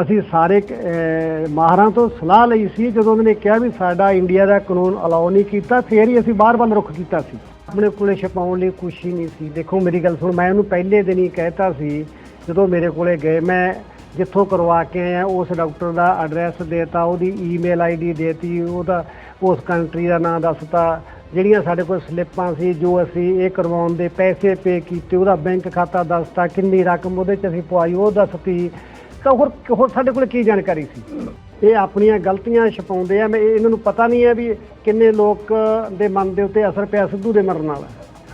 ਅਸੀਂ ਸਾਰੇ ਮਾਹਰਾਂ ਤੋਂ ਸਲਾਹ ਲਈ ਸੀ, ਜਦੋਂ ਉਹਨਾਂ ਨੇ ਕਿਹਾ ਵੀ ਸਾਡਾ ਇੰਡੀਆ ਦਾ ਕਾਨੂੰਨ ਅਲਾਉ ਨਹੀਂ ਕੀਤਾ, ਫੇਰ ਹੀ ਅਸੀਂ ਬਾਹਰ ਵੱਲ ਰੁਖ ਕੀਤਾ ਸੀ। ਆਪਣੇ ਕੋਲੇ ਛਪਾਉਣ ਲਈ ਕੁਛ ਹੀ ਨਹੀਂ ਸੀ। ਦੇਖੋ, ਮੇਰੀ ਗੱਲ ਸੁਣ, ਮੈਂ ਉਹਨੂੰ ਪਹਿਲੇ ਦਿਨ ਹੀ ਕਹਿਤਾ ਸੀ, ਜਦੋਂ ਮੇਰੇ ਕੋਲੇ ਗਏ, ਮੈਂ ਜਿੱਥੋਂ ਕਰਵਾ ਕੇ ਆਇਆ, ਉਸ ਡਾਕਟਰ ਦਾ ਐਡਰੈਸ ਦੇਤਾ, ਉਹਦੀ ਈਮੇਲ ਆਈਡੀ ਦੇਤੀ, ਉਹਦਾ, ਉਸ ਕੰਟਰੀ ਦਾ ਨਾਮ ਦੱਸਤਾ, ਜਿਹੜੀਆਂ ਸਾਡੇ ਕੋਲ ਸਲਿੱਪਾਂ ਸੀ, ਜੋ ਅਸੀਂ ਇਹ ਕਰਵਾਉਣ ਦੇ ਪੈਸੇ ਪੇ ਕੀਤੇ, ਉਹਦਾ ਬੈਂਕ ਖਾਤਾ ਦੱਸਤਾ, ਕਿੰਨੀ ਰਕਮ ਉਹਦੇ ਚ ਅਸੀਂ ਪਵਾਈ, ਉਹ ਦੱਸਤੀ ਤਾਂ ਹੋਰ ਹੋਰ ਸਾਡੇ ਕੋਲ ਕੀ ਜਾਣਕਾਰੀ ਸੀ? ਇਹ ਆਪਣੀਆਂ ਗਲਤੀਆਂ ਛਪਾਉਂਦੇ ਆ, ਮੈਂ ਇਹਨਾਂ ਨੂੰ ਪਤਾ ਨਹੀਂ ਹੈ ਵੀ ਕਿੰਨੇ ਲੋਕ ਦੇ ਮਨ ਦੇ ਉੱਤੇ ਅਸਰ ਪਿਆ ਸਿੱਧੂ ਦੇ ਮਰਨ ਨਾਲ।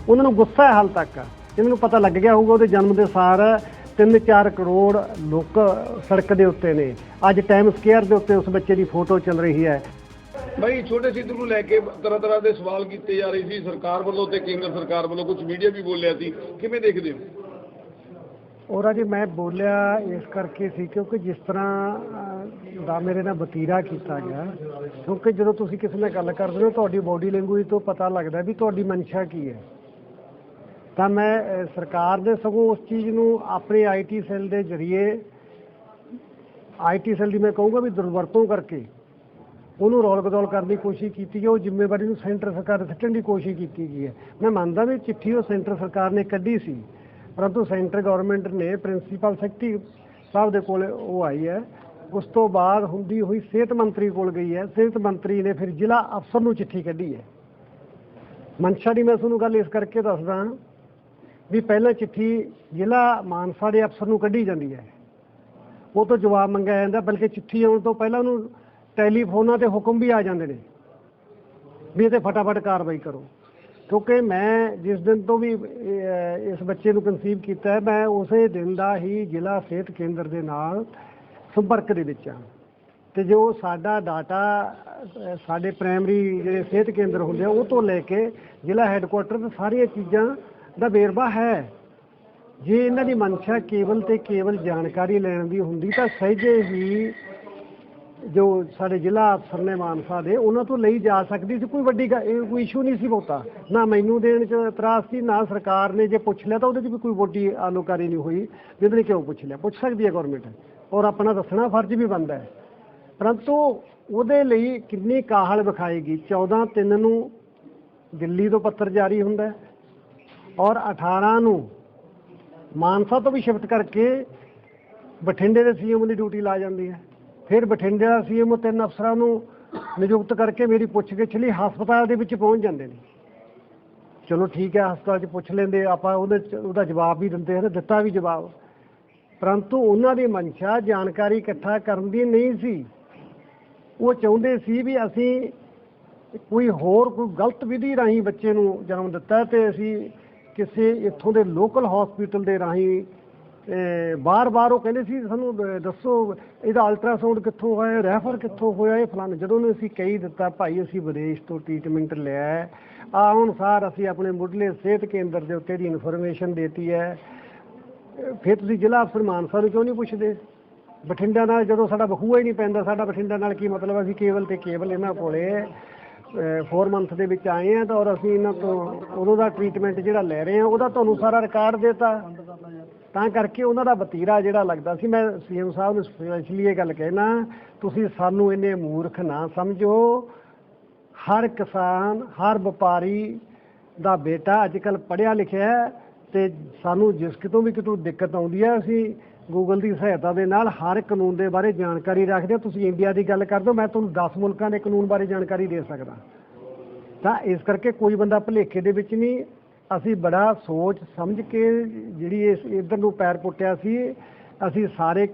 ਉਹਨਾਂ ਨੂੰ ਗੁੱਸਾ ਹੈ ਹਾਲ ਤੱਕ। ਇਹਨਾਂ ਨੂੰ ਪਤਾ ਲੱਗ ਗਿਆ ਹੋਊਗਾ ਉਹਦੇ ਜਨਮ ਦੇ ਸਾਰ 3-4 ਕਰੋੜ ਲੋਕ ਸੜਕ ਦੇ ਉੱਤੇ ਨੇ। ਅੱਜ ਟਾਈਮ ਸਕੁਅਰ ਦੇ ਉੱਤੇ ਉਸ ਬੱਚੇ ਦੀ ਫੋਟੋ ਚੱਲ ਰਹੀ ਹੈ। ਭਾਈ ਛੋਟੇ ਸਿੱਧੂ ਨੂੰ ਲੈ ਕੇ ਤਰ੍ਹਾਂ ਤਰ੍ਹਾਂ ਦੇ ਸਵਾਲ ਕੀਤੇ ਜਾ ਰਹੇ ਸੀ। ਸਰਕਾਰ ਵੱਲੋਂ ਤੇ ਕੇਂਦਰ ਸਰਕਾਰ ਵੱਲੋਂ ਕੁਝ ਮੀਡੀਆ ਵੀ ਬੋਲਿਆ ਸੀ। ਕਿਵੇਂ ਦੇਖਦੇ ਹੋ? ਔਰ ਅਜੇ ਮੈਂ ਬੋਲਿਆ ਇਸ ਕਰਕੇ ਸੀ ਕਿਉਂਕਿ ਜਿਸ ਤਰ੍ਹਾਂ ਦਾ ਮੇਰੇ ਨਾਲ ਬਤੀਰਾ ਕੀਤਾ ਗਿਆ, ਕਿਉਂਕਿ ਜਦੋਂ ਤੁਸੀਂ ਕਿਸੇ ਨਾਲ ਗੱਲ ਕਰਦੇ ਹੋ, ਤੁਹਾਡੀ ਬਾਡੀ ਲੈਂਗੁਏਜ ਤੋਂ ਪਤਾ ਲੱਗਦਾ ਵੀ ਤੁਹਾਡੀ ਮਨਸ਼ਾ ਕੀ ਹੈ। ਤਾਂ ਮੈਂ ਸਰਕਾਰ ਦੇ ਸਗੋਂ ਉਸ ਚੀਜ਼ ਨੂੰ ਆਪਣੇ ਆਈਟੀ ਸੈੱਲ ਦੇ ਜ਼ਰੀਏ ਆਈਟੀ ਸੈੱਲ ਦੀ ਮੈਂ ਕਹੂੰਗਾ ਵੀ ਦੁਰਵਰਤੋਂ ਕਰਕੇ ਉਹਨੂੰ ਰੌਲ ਬਦੌਲ ਕਰਨ ਦੀ ਕੋਸ਼ਿਸ਼ ਕੀਤੀ ਹੈ ਉਹ ਜ਼ਿੰਮੇਵਾਰੀ ਨੂੰ ਸੈਂਟਰ ਸਰਕਾਰ ਤੇ ਸਿੱਟਣ ਦੀ ਕੋਸ਼ਿਸ਼ ਕੀਤੀ ਗਈ ਹੈ। ਮੈਂ ਮੰਨਦਾ ਵੀ ਚਿੱਠੀ ਉਹ ਸੈਂਟਰ ਸਰਕਾਰ ਨੇ ਕੱਢੀ ਸੀ। ਪਰੰਤੂ ਸੈਂਟਰ ਗਵਰਨਮੈਂਟ ਨੇ ਪ੍ਰਿੰਸੀਪਲ ਸੈਕਟਰੀ ਸਾਹਿਬ ਦੇ ਕੋਲ ਉਹ ਆਈ ਹੈ। ਉਸ ਤੋਂ ਬਾਅਦ ਹੁੰਦੀ ਹੋਈ ਸਿਹਤ ਮੰਤਰੀ ਕੋਲ ਗਈ ਹੈ। ਸਿਹਤ ਮੰਤਰੀ ਨੇ ਫਿਰ ਜ਼ਿਲ੍ਹਾ ਅਫਸਰ ਨੂੰ ਚਿੱਠੀ ਕੱਢੀ ਹੈ। ਮਨਸ਼ਾ ਦੀ ਮੈਂ ਤੁਹਾਨੂੰ ਗੱਲ ਇਸ ਕਰਕੇ ਦੱਸਦਾ ਵੀ ਪਹਿਲਾਂ ਚਿੱਠੀ ਜ਼ਿਲ੍ਹਾ ਮਾਨਸਾ ਦੇ ਅਫਸਰ ਨੂੰ ਕੱਢੀ ਜਾਂਦੀ ਹੈ। ਉਹ ਤੋਂ ਜਵਾਬ ਮੰਗਿਆ ਜਾਂਦਾ ਬਲਕਿ ਚਿੱਠੀ ਆਉਣ ਤੋਂ ਪਹਿਲਾਂ ਉਹਨੂੰ ਟੈਲੀਫੋਨਾਂ ਤੇ ਹੁਕਮ ਵੀ ਆ ਜਾਂਦੇ ਨੇ ਵੀ ਇਹ ਤੇ ਫਟਾਫਟ ਕਾਰਵਾਈ ਕਰੋ। ਕਿਉਂਕਿ ਮੈਂ ਜਿਸ ਦਿਨ ਤੋਂ ਵੀ ਇਸ ਬੱਚੇ ਨੂੰ ਕਨਸੀਵ ਕੀਤਾ ਹੈ, ਮੈਂ ਉਸੇ ਦਿਨ ਦਾ ਹੀ ਜ਼ਿਲ੍ਹਾ ਸਿਹਤ ਕੇਂਦਰ ਦੇ ਨਾਲ ਸੰਪਰਕ ਦੇ ਵਿੱਚ ਹਾਂ। ਤੇ ਜੋ ਸਾਡਾ ਡਾਟਾ ਸਾਡੇ ਪ੍ਰਾਇਮਰੀ ਜਿਹੜੇ ਸਿਹਤ ਕੇਂਦਰ ਹੁੰਦੇ ਆ, ਉਹ ਤੋਂ ਲੈ ਕੇ ਜ਼ਿਲ੍ਹਾ ਹੈੱਡਕੁਆਟਰ ਤੇ ਸਾਰੀਆਂ ਚੀਜ਼ਾਂ ਦਾ ਵੇਰਵਾ ਹੈ। ਜੇ ਇਹਨਾਂ ਦੀ ਮਨਸ਼ਾ ਕੇਵਲ ਤੇ ਕੇਵਲ ਜਾਣਕਾਰੀ ਲੈਣ ਦੀ ਹੁੰਦੀ ਤਾਂ ਸਹਿਜੇ ਹੀ ਜੋ ਸਾਡੇ ਜ਼ਿਲ੍ਹਾ ਅਫਸਰ ਨੇ ਮਾਨਸਾ ਦੇ, ਉਹਨਾਂ ਤੋਂ ਲਈ ਜਾ ਸਕਦੀ ਸੀ। ਕੋਈ ਵੱਡੀ ਗ- ਇਹ ਕੋਈ ਇਸ਼ੂ ਨਹੀਂ ਸੀ ਬਹੁਤਾ। ਨਾ ਮੈਨੂੰ ਦੇਣ ਚ ਇਤਰਾਜ਼ ਸੀ, ਨਾ ਸਰਕਾਰ ਨੇ ਜੇ ਪੁੱਛ ਲਿਆ ਤਾਂ ਉਹਦੇ 'ਚ ਵੀ ਕੋਈ ਵੱਡੀ ਆਲੋਕਾਰੀ ਨਹੀਂ ਹੋਈ। ਜਿਹਦੇ ਲਈ ਕਿਉਂ ਪੁੱਛ ਲਿਆ? ਪੁੱਛ ਸਕਦੀ ਹੈ ਗਵਰਨਮੈਂਟ ਔਰ ਆਪਣਾ ਦੱਸਣਾ ਫਰਜ਼ ਵੀ ਬਣਦਾ ਹੈ। ਪਰੰਤੂ ਉਹਦੇ ਲਈ ਕਿੰਨੀ ਕਾਹਲ ਵਿਖਾਏਗੀ? 14 ਤਿੰਨ ਨੂੰ ਦਿੱਲੀ ਤੋਂ ਪੱਤਰ ਜਾਰੀ ਹੁੰਦਾ ਹੈ। ਔਰ 18 ਨੂੰ ਮਾਨਸਾ ਤੋਂ ਵੀ ਸ਼ਿਫਟ ਕਰਕੇ ਬਠਿੰਡੇ ਦੇ ਸੀਐਮ ਦੀ ਡਿਊਟੀ ਲਾ ਜਾਂਦੀ ਹੈ। ਫਿਰ ਬਠਿੰਡੇ ਦਾ ਸੀਐਮ ਤਿੰਨ ਅਫਸਰਾਂ ਨੂੰ ਨਿਯੁਕਤ ਕਰਕੇ ਮੇਰੀ ਪੁੱਛਗਿੱਛ ਲਈ ਹਸਪਤਾਲ ਦੇ ਵਿੱਚ ਪਹੁੰਚ ਜਾਂਦੇ ਨੇ। ਚਲੋ ਠੀਕ ਹੈ, ਹਸਪਤਾਲ 'ਚ ਪੁੱਛ ਲੈਂਦੇ, ਆਪਾਂ ਉਹਦੇ 'ਚ, ਉਹਦਾ ਜਵਾਬ ਵੀ ਦਿੰਦੇ ਹਨ, ਦਿੱਤਾ ਵੀ ਜਵਾਬ। ਪਰੰਤੂ ਉਹਨਾਂ ਦੀ ਮਨਸ਼ਾ ਜਾਣਕਾਰੀ ਇਕੱਠਾ ਕਰਨ ਦੀ ਨਹੀਂ ਸੀ। ਉਹ ਚਾਹੁੰਦੇ ਸੀ ਵੀ ਅਸੀਂ ਕੋਈ ਹੋਰ ਕੋਈ ਗਲਤ ਵਿਧੀ ਰਾਹੀਂ ਬੱਚੇ ਨੂੰ ਜਨਮ ਦਿੱਤਾ ਹੈ ਤੇ ਅਸੀਂ ਕਿਸੇ ਇੱਥੋਂ ਦੇ ਲੋਕਲ ਹਸਪੀਟਲ ਦੇ ਰਾਹੀਂ ਬਾਰ-ਬਾਰ ਉਹ ਕਹਿੰਦੇ ਸੀ, ਸਾਨੂੰ ਦੱਸੋ, ਇਹਦਾ ਅਲਟਰਾਸਾਊਂਡ ਕਿੱਥੋਂ ਹੋਇਆ ਰੈਫਰ ਕਿੱਥੋਂ ਹੋਇਆ, ਇਹ ਫਲਾਣ, ਜਦੋਂ ਉਹਨੂੰ ਅਸੀਂ ਕਹੀ ਦਿੱਤਾ, ਭਾਈ, ਅਸੀਂ ਵਿਦੇਸ਼ ਤੋਂ ਟ੍ਰੀਟਮੈਂਟ ਲਿਆ ਹੈ। ਆ ਅਨੁਸਾਰ ਅਸੀਂ ਆਪਣੇ ਮੁੱਢਲੇ ਸਿਹਤ ਕੇਂਦਰ ਦੇ ਉੱਤੇ ਦੀ ਇਨਫੋਰਮੇਸ਼ਨ ਦੇਤੀ ਹੈ। ਫਿਰ ਤੁਸੀਂ ਜ਼ਿਲ੍ਹਾ ਅਫਸਰ ਮਾਨਸਾ ਨੂੰ ਕਿਉਂ ਨਹੀਂ ਪੁੱਛਦੇ? ਬਠਿੰਡਾ ਨਾਲ ਜਦੋਂ ਸਾਡਾ ਬਖੂਆ ਹੀ ਨਹੀਂ ਪੈਂਦਾ, ਸਾਡਾ ਬਠਿੰਡਾ ਨਾਲ ਕੀ ਮਤਲਬ ਅਸੀਂ ਕੇਵਲ ਤੇ ਕੇਵਲ ਇਹਨਾਂ ਕੋਲੇ 4 ਮੰਥ ਦੇ ਵਿੱਚ ਆਏ ਆ ਤਾਂ ਔਰ ਅਸੀਂ ਇਹਨਾਂ ਤੋਂ, ਉਦੋਂ ਦਾ ਟ੍ਰੀਟਮੈਂਟ ਜਿਹੜਾ ਲੈ ਰਹੇ ਆ ਉਹਦਾ ਤੁਹਾਨੂੰ ਸਾਰਾ ਰਿਕਾਰਡ ਦੇਤਾ। ਤਾਂ ਕਰਕੇ ਉਹਨਾਂ ਦਾ ਵਤੀਰਾ ਜਿਹੜਾ ਲੱਗਦਾ ਸੀ, ਮੈਂ ਸੀਐਮ ਸਾਹਿਬ ਨੂੰ ਸਪੈਸ਼ਲੀ ਇਹ ਗੱਲ ਕਹਿਣਾ, ਤੁਸੀਂ ਸਾਨੂੰ ਇੰਨੇ ਮੂਰਖ ਨਾ ਸਮਝੋ। ਹਰ ਕਿਸਾਨ, ਹਰ ਵਪਾਰੀ ਦਾ ਬੇਟਾ ਅੱਜ ਕੱਲ ਪੜ੍ਹਿਆ ਲਿਖਿਆ ਹੈ ਤੇ ਸਾਨੂੰ ਜਿਸ ਕਿਤੋਂ ਵੀ ਕਿਤੋਂ ਦਿੱਕਤ ਆਉਂਦੀ ਹੈ, ਅਸੀਂ ਗੂਗਲ ਦੀ ਸਹਾਇਤਾ ਦੇ ਨਾਲ ਹਰ ਕਾਨੂੰਨ ਦੇ ਬਾਰੇ ਜਾਣਕਾਰੀ ਰੱਖਦੇ ਹਾਂ। ਤੁਸੀਂ ਇੰਡੀਆ ਦੀ ਗੱਲ ਕਰ ਹੋ, ਮੈਂ ਤੁਹਾਨੂੰ 10 ਮੁਲਕਾਂ ਦੇ ਕਾਨੂੰਨ ਬਾਰੇ ਜਾਣਕਾਰੀ ਦੇ ਸਕਦਾ। ਤਾਂ ਇਸ ਕਰਕੇ ਕੋਈ ਬੰਦਾ ਭੁਲੇਖੇ ਦੇ ਵਿੱਚ ਨਹੀਂ ਅਸੀਂ ਬੜਾ ਸੋਚ ਸਮਝ ਕੇ ਜਿਹੜੀ ਇਸ ਇਧਰ ਨੂੰ ਪੈਰ ਪੁੱਟਿਆ ਸੀ ਅਸੀਂ ਸਾਰੇ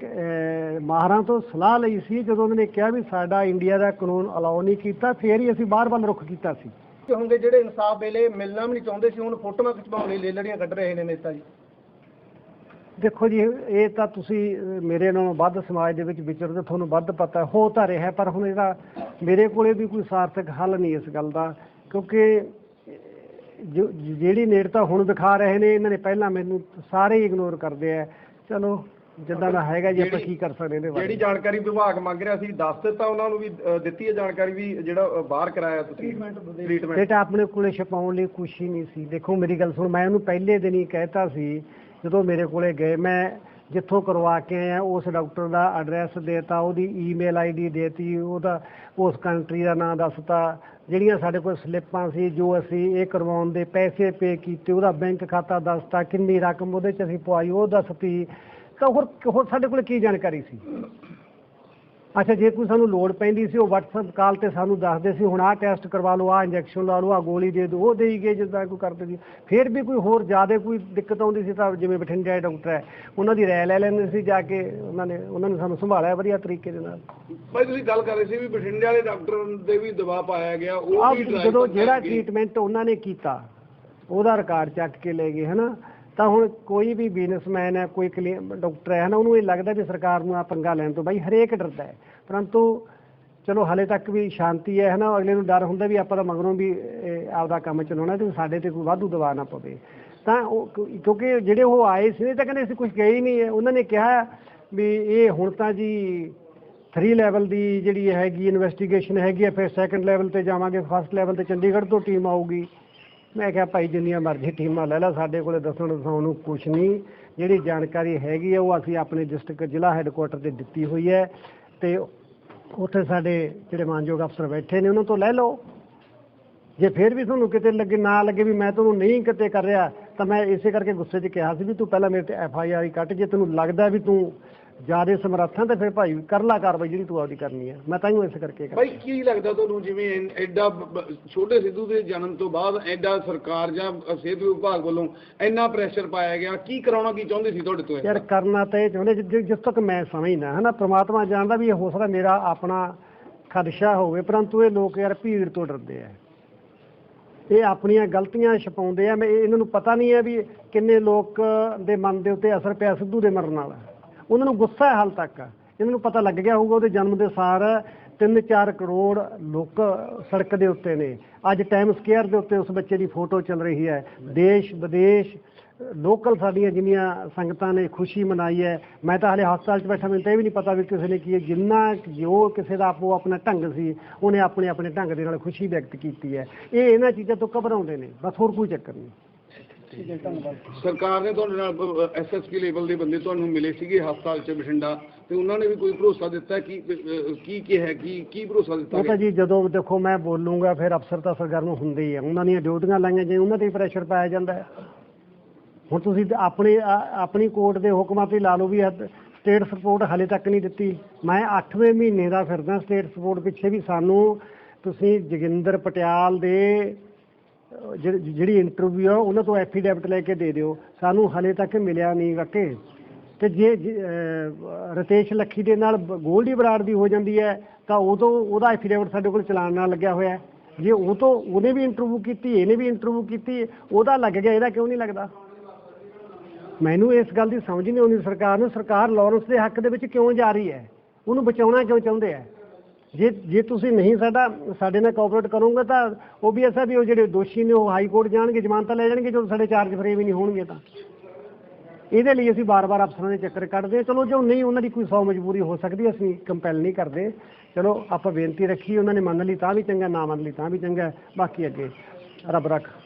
ਮਾਹਰਾਂ ਤੋਂ ਸਲਾਹ ਲਈ ਸੀ ਜਦੋਂ ਉਹਨਾਂ ਨੇ ਕਿਹਾ ਵੀ ਸਾਡਾ ਇੰਡੀਆ ਦਾ ਕਾਨੂੰਨ ਅਲਾਉ ਨਹੀਂ ਕੀਤਾ ਫੇਰ ਹੀ ਅਸੀਂ ਬਾਹਰ ਵੱਲ ਰੁਖ ਕੀਤਾ ਸੀ। ਹੁੰਦੇ ਜਿਹੜੇ ਇਨਸਾਫ ਵੇਲੇ ਮਿਲਣਾ ਵੀ ਨਹੀਂ ਚਾਹੁੰਦੇ ਸੀ ਹੁਣ ਫੋਟੋਆਂ ਖਿਚਵਾਉਣ ਲਈ ਲੇਲੜੀਆਂ ਕੱਢ ਰਹੇ ਨੇ ਨੇਤਾ ਜੀ। ਦੇਖੋ ਜੀ ਇਹ ਤਾਂ ਤੁਸੀਂ ਮੇਰੇ ਨਾਲੋਂ ਵੱਧ ਸਮਾਜ ਦੇ ਵਿੱਚ ਵਿਚਰਦੇ ਤੁਹਾਨੂੰ ਵੱਧ ਪਤਾ ਹੋ ਤਾਂ ਰਿਹਾ ਪਰ ਹੁਣ ਇਹਦਾ ਮੇਰੇ ਕੋਲੇ ਵੀ ਕੋਈ ਸਾਰਥਕ ਹੱਲ ਨਹੀਂ ਇਸ ਗੱਲ ਦਾ ਕਿਉਂਕਿ ਜਿਹੜੀ ਨੇੜਤਾ ਹੁਣ ਦਿਖਾ ਰਹੇ ਨੇ ਇਹਨਾਂ ਨੇ ਪਹਿਲਾਂ ਮੈਨੂੰ ਸਾਰੇ ਇਗਨੋਰ ਕਰਦੇ ਆ। ਚਲੋ ਜਿੱਦਾਂ ਦਾ ਹੈਗਾ ਜੀ ਆਪਾਂ ਕੀ ਕਰ ਸਕਦੇ ਇਹਦੇ ਜਿਹੜੀ ਜਾਣਕਾਰੀ ਵਿਭਾਗ ਮੰਗ ਰਿਹਾ ਸੀ ਦੱਸ ਦਿੱਤਾ ਉਹਨਾਂ ਨੂੰ ਵੀ ਦਿੱਤੀ ਹੈ ਜਾਣਕਾਰੀ ਵੀ ਜਿਹੜਾ ਬਾਹਰ ਕਰਾਇਆ ਤੁਸੀਂ। ਟ੍ਰੀਟਮੈਂਟ ਬੇਟਾ ਆਪਣੇ ਕੋਲੇ ਛਪਾਉਣ ਲਈ ਕੁਛ ਹੀ ਨਹੀਂ ਸੀ। ਦੇਖੋ ਮੇਰੀ ਗੱਲ ਸੁਣ ਮੈਂ ਉਹਨੂੰ ਪਹਿਲੇ ਦਿਨ ਹੀ ਕਹਿਤਾ ਸੀ ਜਦੋਂ ਮੇਰੇ ਕੋਲੇ ਗਏ ਮੈਂ ਜਿੱਥੋਂ ਕਰਵਾ ਕੇ ਆਏ ਆ, ਉਸ ਡਾਕਟਰ ਦਾ ਐਡਰੈਸ ਦੇਤਾ, ਉਹਦੀ ਈਮੇਲ ਆਈਡੀ ਦੇਤੀ, ਉਹਦਾ, ਉਸ ਕੰਟਰੀ ਦਾ ਨਾਮ ਦੱਸਤਾ। ਜਿਹੜੀਆਂ ਸਾਡੇ ਕੋਲ ਸਲਿੱਪਾਂ ਸੀ, ਜੋ ਅਸੀਂ ਇਹ ਕਰਵਾਉਣ ਦੇ ਪੈਸੇ ਪੇ ਕੀਤੇ, ਉਹਦਾ ਬੈਂਕ ਖਾਤਾ ਦੱਸਤਾ, ਕਿੰਨੀ ਰਕਮ ਉਹਦੇ ਚ ਅਸੀਂ ਪਵਾਈ ਉਹ ਦੱਸਤੀ। ਤਾਂ ਹੋਰ ਹੋਰ ਸਾਡੇ ਕੋਲ ਕੀ ਜਾਣਕਾਰੀ ਸੀ? ਅੱਛਾ ਜੇ ਕੋਈ ਸਾਨੂੰ ਲੋੜ ਪੈਂਦੀ ਸੀ ਉਹ WhatsApp ਕਾਲ ਤੇ ਸਾਨੂੰ ਦੱਸਦੇ ਸੀ ਹੁਣ ਆਹ ਟੈਸਟ ਕਰਵਾ ਲਓ ਆਹ ਇੰਜੈਕਸ਼ਨ ਲਾ ਲਓ ਆਹ ਗੋਲੀ ਦੇ ਦਿਓ ਉਹ ਦੇਈ ਗਏ ਜਿੱਦਾਂ ਕੋਈ ਕਰਦੇ ਸੀ ਫਿਰ ਵੀ ਕੋਈ ਹੋਰ ਜ਼ਿਆਦਾ ਕੋਈ ਦਿੱਕਤ ਆਉਂਦੀ ਸੀ ਤਾਂ ਜਿਵੇਂ ਬਠਿੰਡੇ ਵਾਲੇ ਡਾਕਟਰ ਹੈ ਉਹਨਾਂ ਦੀ ਰਾਏ ਲੈ ਲੈਂਦੇ ਸੀ ਜਾ ਕੇ ਉਹਨਾਂ ਨੇ ਉਹਨਾਂ ਨੇ ਸਾਨੂੰ ਸੰਭਾਲਿਆ ਵਧੀਆ ਤਰੀਕੇ ਦੇ ਨਾਲ। ਭਾਈ ਤੁਸੀਂ ਗੱਲ ਕਰ ਰਹੇ ਸੀ ਵੀ ਬਠਿੰਡੇ ਵਾਲੇ ਡਾਕਟਰ ਦੇ ਵੀ ਦਬਾਅ ਪਾਇਆ ਗਿਆ ਉਹ ਵੀ ਜਦੋਂ ਜਿਹੜਾ। ਟ੍ਰੀਟਮੈਂਟ ਉਹਨਾਂ ਨੇ ਕੀਤਾ ਉਹਦਾ ਰਿਕਾਰਡ ਚੱਕ ਕੇ ਲੈ ਗਏ ਹਨਾ? ਤਾਂ ਹੁਣ ਕੋਈ ਵੀ ਬਿਜ਼ਨਸਮੈਨ ਹੈ ਕੋਈ ਡਾਕਟਰ ਹੈ ਨਾ ਉਹਨੂੰ ਇਹ ਲੱਗਦਾ ਵੀ ਸਰਕਾਰ ਨੂੰ ਆ ਪੰਗਾ ਲੈਣ ਤੋਂ ਬਾਈ ਹਰੇਕ ਡਰਦਾ ਹੈ। ਪਰੰਤੂ ਚਲੋ ਹਲੇ ਤੱਕ ਵੀ ਸ਼ਾਂਤੀ ਹੈ ਹਨਾ ਅਗਲੇ ਨੂੰ ਡਰ ਹੁੰਦਾ ਵੀ ਆਪਾਂ ਤਾਂ ਮਗਰੋਂ ਵੀ ਇਹ, ਆਪਦਾ ਕੰਮ ਚਲਾਉਣਾ ਤੇ ਸਾਡੇ ਤੇ ਕੋਈ ਵਾਧੂ ਦਬਾਅ ਨਾ ਪਵੇ। ਤਾਂ ਉਹ ਕਿਉਂਕਿ ਜਿਹੜੇ ਉਹ ਆਏ ਸੀ ਇਹ ਤਾਂ ਕਹਿੰਦੇ ਅਸੀਂ ਕੁਝ ਗਏ ਹੀ ਨਹੀਂ ਹੈ। ਉਹਨਾਂ ਨੇ ਕਿਹਾ ਵੀ ਇਹ ਹੁਣ ਤਾਂ ਜੀ 3 ਲੈਵਲ ਦੀ ਜਿਹੜੀ ਹੈਗੀ ਇਨਵੈਸਟੀਗੇਸ਼ਨ ਹੈਗੀ ਹੈ ਫਿਰ ਸੈਕੰਡ ਲੈਵਲ ਤੇ ਜਾਵਾਂਗੇ ਫਸਟ ਲੈਵਲ ਤੇ ਚੰਡੀਗੜ੍ਹ ਤੋਂ ਟੀਮ ਆਊਗੀ। ਮੈਂ ਕਿਹਾ ਭਾਈ ਜਿੰਨੀਆਂ ਮਰਜ਼ੀ ਟੀਮਾਂ ਲੈ ਲੈ, ਸਾਡੇ ਕੋਲੇ ਦੱਸਣ ਦਸਾਉਣ ਨੂੰ ਕੁਝ ਨਹੀਂ। ਜਿਹੜੀ ਜਾਣਕਾਰੀ ਹੈਗੀ ਹੈ ਉਹ ਅਸੀਂ ਆਪਣੇ ਡਿਸਟ੍ਰਿਕਟ ਜ਼ਿਲ੍ਹਾ ਹੈੱਡਕੁਆਟਰ ਤੇ ਦਿੱਤੀ ਹੋਈ ਹੈ ਤੇ ਉੱਥੇ ਸਾਡੇ ਜਿਹੜੇ ਮਾਨਯੋਗ ਅਫਸਰ ਬੈਠੇ ਨੇ, ਉਹਨਾਂ ਤੋਂ ਲੈ ਲਓ। ਜੇ ਫਿਰ ਵੀ ਤੁਹਾਨੂੰ ਕਿਤੇ ਲੱਗੇ, ਨਾ ਲੱਗੇ ਵੀ ਮੈਂ ਤੁਹਾਨੂੰ ਨਹੀਂ ਕਿਤੇ ਕਰ ਰਿਹਾ, ਤਾਂ ਮੈਂ ਇਸੇ ਕਰਕੇ ਗੁੱਸੇ 'ਚ ਕਿਹਾ ਸੀ ਵੀ ਤੂੰ ਪਹਿਲਾਂ ਮੇਰੇ ਤੇ ਐਫ ਆਈ ਆਰ ਕੱਟ। ਜੇ ਤੈਨੂੰ ਲੱਗਦਾ ਵੀ ਤੂੰ ਜ਼ਿਆਦਾ ਸਮਰੱਥ ਹੈ ਤਾਂ ਫਿਰ ਭਾਈ ਕਰ ਲਾ ਕਾਰਵਾਈ ਜਿਹੜੀ ਤੂੰ ਆਪਦੀ ਕਰਨੀ ਹੈ ਮੈਂ ਤਾਂ ਹੀ ਇਸੇ ਕਰਕੇ ਕਰ ਭਾਈ ਕੀ ਲੱਗਦਾ ਤੁਹਾਨੂੰ ਜਿਵੇਂ ਐਡਾ ਛੋਟੇ ਸਿੱਧੂ ਦੇ ਜਨਮ ਤੋਂ ਬਾਅਦ ਐਡਾ ਸਰਕਾਰ ਜਾਂ ਸਿਹਤ ਵਿਭਾਗ ਵੱਲੋਂ ਇੰਨਾ ਪ੍ਰੈਸ਼ਰ ਪਾਇਆ ਗਿਆ ਕੀ ਕਰਾਉਣਾ ਕੀ ਚਾਹੁੰਦੇ ਸੀ ਤੁਹਾਡੇ ਤੋਂ? ਯਾਰ ਕਰਨਾ ਤਾਂ ਇਹ ਚਾਹੁੰਦੇ ਜਿਸ ਤੱਕ ਮੈਂ ਸਮਝਦਾ ਹਨਾ ਪ੍ਰਮਾਤਮਾ ਜਾਣਦਾ ਵੀ ਇਹ ਹੋ ਸਕਦਾ ਮੇਰਾ ਆਪਣਾ ਖਦਸ਼ਾ ਹੋਵੇ ਪਰੰਤੂ ਇਹ ਲੋਕ ਯਾਰ ਭੀੜ ਤੋਂ ਡਰਦੇ ਆ। ਇਹ ਆਪਣੀਆਂ ਗਲਤੀਆਂ ਛਪਾਉਂਦੇ ਆ ਮੈਂ ਇਹ- ਇਹਨਾਂ ਨੂੰ ਪਤਾ ਨਹੀਂ ਹੈ ਵੀ ਕਿੰਨੇ ਲੋਕ ਦੇ ਮਨ ਦੇ ਉੱਤੇ ਅਸਰ ਪਿਆ ਸਿੱਧੂ ਦੇ ਮਰਨ ਨਾਲ। ਉਹਨਾਂ ਨੂੰ ਗੁੱਸਾ ਹੈ ਹਾਲ ਤੱਕ। ਇਹਨਾਂ ਨੂੰ ਪਤਾ ਲੱਗ ਗਿਆ ਹੋਊਗਾ ਉਹਦੇ ਜਨਮ ਦੇ ਸਾਰ 3-4 ਕਰੋੜ ਲੋਕ ਸੜਕ ਦੇ ਉੱਤੇ ਨੇ। ਅੱਜ ਟਾਈਮ ਸਕੁਅਰ ਦੇ ਉੱਤੇ ਉਸ ਬੱਚੇ ਦੀ ਫੋਟੋ ਚੱਲ ਰਹੀ ਹੈ। ਦੇਸ਼, ਵਿਦੇਸ਼, ਲੋਕਲ ਸਾਡੀਆਂ ਜਿੰਨੀਆਂ ਸੰਗਤਾਂ ਨੇ ਖੁਸ਼ੀ ਮਨਾਈ ਹੈ। ਮੈਂ ਤਾਂ ਹਲੇ ਹਸਪਤਾਲ 'ਚ ਬੈਠਾ, ਮੈਨੂੰ ਤਾਂ ਇਹ ਵੀ ਨਹੀਂ ਪਤਾ ਵੀ ਕਿਸੇ ਨੇ ਕੀ ਹੈ। ਜਿੰਨਾ ਜੋ ਕਿਸੇ ਦਾ ਆਪੋ ਆਪਣਾ ਢੰਗ ਸੀ, ਉਹਨੇ ਆਪਣੇ ਆਪਣੇ ਢੰਗ ਦੇ ਨਾਲ ਖੁਸ਼ੀ ਵਿਅਕਤ ਕੀਤੀ ਹੈ। ਇਹ ਇਹਨਾਂ ਚੀਜ਼ਾਂ ਤੋਂ ਘਬਰਾਉਂਦੇ ਨੇ। ਬਸ ਹੋਰ ਕੋਈ ਚੱਕਰ ਨਹੀਂ। ਸਰਕਾਰ ਨੇ ਤੁਹਾਡੇ ਨਾਲ ਐਸਐਸਪੀ ਲੈਵਲ ਦੇ ਬੰਦੇ ਤੁਹਾਨੂੰ ਮਿਲੇ ਸੀਗੇ ਹਸਪਤਾਲ 'ਚ ਬਠਿੰਡਾ। ਤੇ ਉਹਨਾਂ ਨੇ ਵੀ ਕੋਈ ਭਰੋਸਾ ਦਿੱਤਾ ਕਿ ਕੀ ਕੀ ਹੈ ਕੀ ਕੀ ਭਰੋਸਾ ਦਿੱਤਾ ਉਹ ਤਾਂ ਜੀ ਜਦੋਂ ਦੇਖੋ ਮੈਂ ਬੋਲੂੰਗਾ ਫਿਰ ਅਫਸਰ ਤਾਂ ਸਰਗਰਮ ਹੁੰਦੇ ਹੀ ਆ। ਉਹਨਾਂ ਦੀਆਂ ਡਿਊਟੀਆਂ ਲਾਈਆਂ ਜੇ ਉਹਨਾਂ ਤੇ ਹੀ ਪ੍ਰੈਸ਼ਰ ਪਾਇਆ ਜਾਂਦਾ ਹੈ। ਹੁਣ ਤੁਸੀਂ ਆਪਣੀ ਆਪਣੀ ਕੋਰਟ ਦੇ ਹੁਕਮਾਂ ਤੇ ਲਾ ਲਓ ਵੀ ਸਟੇਟ ਸਪੋਰਟ ਹਲੇ ਤੱਕ ਨਹੀਂ ਦਿੱਤੀ। ਮੈਂ 8ਵੇਂ ਮਹੀਨੇ ਦਾ ਫਿਰਦਾ ਸਟੇਟ ਸਪੋਰਟ ਪਿੱਛੇ ਵੀ ਸਾਨੂੰ ਤੁਸੀਂ ਜੋਗਿੰਦਰ ਪਟਿਆਲ ਦੇ ਜਿਹੜੀ ਜਿਹੜੀ ਇੰਟਰਵਿਊ ਆ ਉਹਨਾਂ ਤੋਂ ਐਫੀਡੈਵਿਟ ਲੈ ਕੇ ਦੇ ਦਿਓ। ਸਾਨੂੰ ਹਲੇ ਤੱਕ ਮਿਲਿਆ ਨਹੀਂ ਵਾਕੇ। ਤੇ ਜੇ ਜੇ, ਰਤੇਸ਼ ਲੱਖੀ ਦੇ ਨਾਲ ਗੋਲਡੀ ਬਰਾੜ ਦੀ ਹੋ ਜਾਂਦੀ ਹੈ ਤਾਂ ਉਦੋਂ ਉਹਦਾ ਐਫੀਡੈਵਿਟ ਸਾਡੇ ਕੋਲ ਚਲਾਨ ਨਾਲ ਲੱਗਿਆ ਹੋਇਆ ਹੈ। ਜੇ ਉਹ ਤੋਂ ਉਹਨੇ ਵੀ ਇੰਟਰਵਿਊ ਕੀਤੀ ਇਹਨੇ ਵੀ ਇੰਟਰਵਿਊ ਕੀਤੀ ਉਹਦਾ ਲੱਗ ਗਿਆ ਇਹਦਾ ਕਿਉਂ ਨਹੀਂ ਲੱਗਦਾ? ਮੈਨੂੰ ਇਸ ਗੱਲ ਦੀ ਸਮਝ ਨਹੀਂ ਆਉਂਦੀ ਸਰਕਾਰ ਨੂੰ। ਸਰਕਾਰ ਲਾਰੈਂਸ ਦੇ ਹੱਕ ਦੇ ਵਿੱਚ ਕਿਉਂ ਜਾ ਰਹੀ ਹੈ? ਉਹਨੂੰ ਬਚਾਉਣਾ ਕਿਉਂ ਚਾਹੁੰਦੇ ਆ ਜੇ ਜੇ ਤੁਸੀਂ ਨਹੀਂ ਸਾਡਾ, ਸਾਡੇ ਨਾਲ ਕੋਆਪਰੇਟ ਕਰੋਗੇ ਤਾਂ ਉਹ ਵੀ ਐਸਾ ਵੀ ਉਹ ਜਿਹੜੇ ਦੋਸ਼ੀ ਨੇ ਉਹ ਹਾਈ ਕੋਰਟ ਜਾਣਗੇ, ਜ਼ਮਾਨਤਾਂ ਲੈ ਜਾਣਗੇ, ਜਦੋਂ ਸਾਡੇ ਚਾਰਜ ਫਰੇਮ ਹੀ ਨਹੀਂ ਹੋਣਗੇ ਤਾਂ। ਇਹਦੇ ਲਈ ਅਸੀਂ ਬਾਰ-ਬਾਰ ਅਫਸਰਾਂ ਦੇ ਚੱਕਰ ਕੱਢਦੇ। ਹਾਂ ਚਲੋ, ਜੋ ਨਹੀਂ ਉਹਨਾਂ ਦੀ ਕੋਈ ਸੌ ਮਜਬੂਰੀ ਹੋ ਸਕਦੀ, ਅਸੀਂ ਕੰਪੈਲ ਨਹੀਂ ਕਰਦੇ। ਚਲੋ, ਆਪਾਂ ਬੇਨਤੀ ਰੱਖੀ, ਉਹਨਾਂ ਨੇ ਮੰਨ ਲਈ ਤਾਂ ਵੀ ਚੰਗਾ, ਨਾ ਮੰਨ ਲਈ ਤਾਂ ਵੀ ਚੰਗਾ। ਬਾਕੀ ਅੱਗੇ ਰੱਬ ਰੱਖ।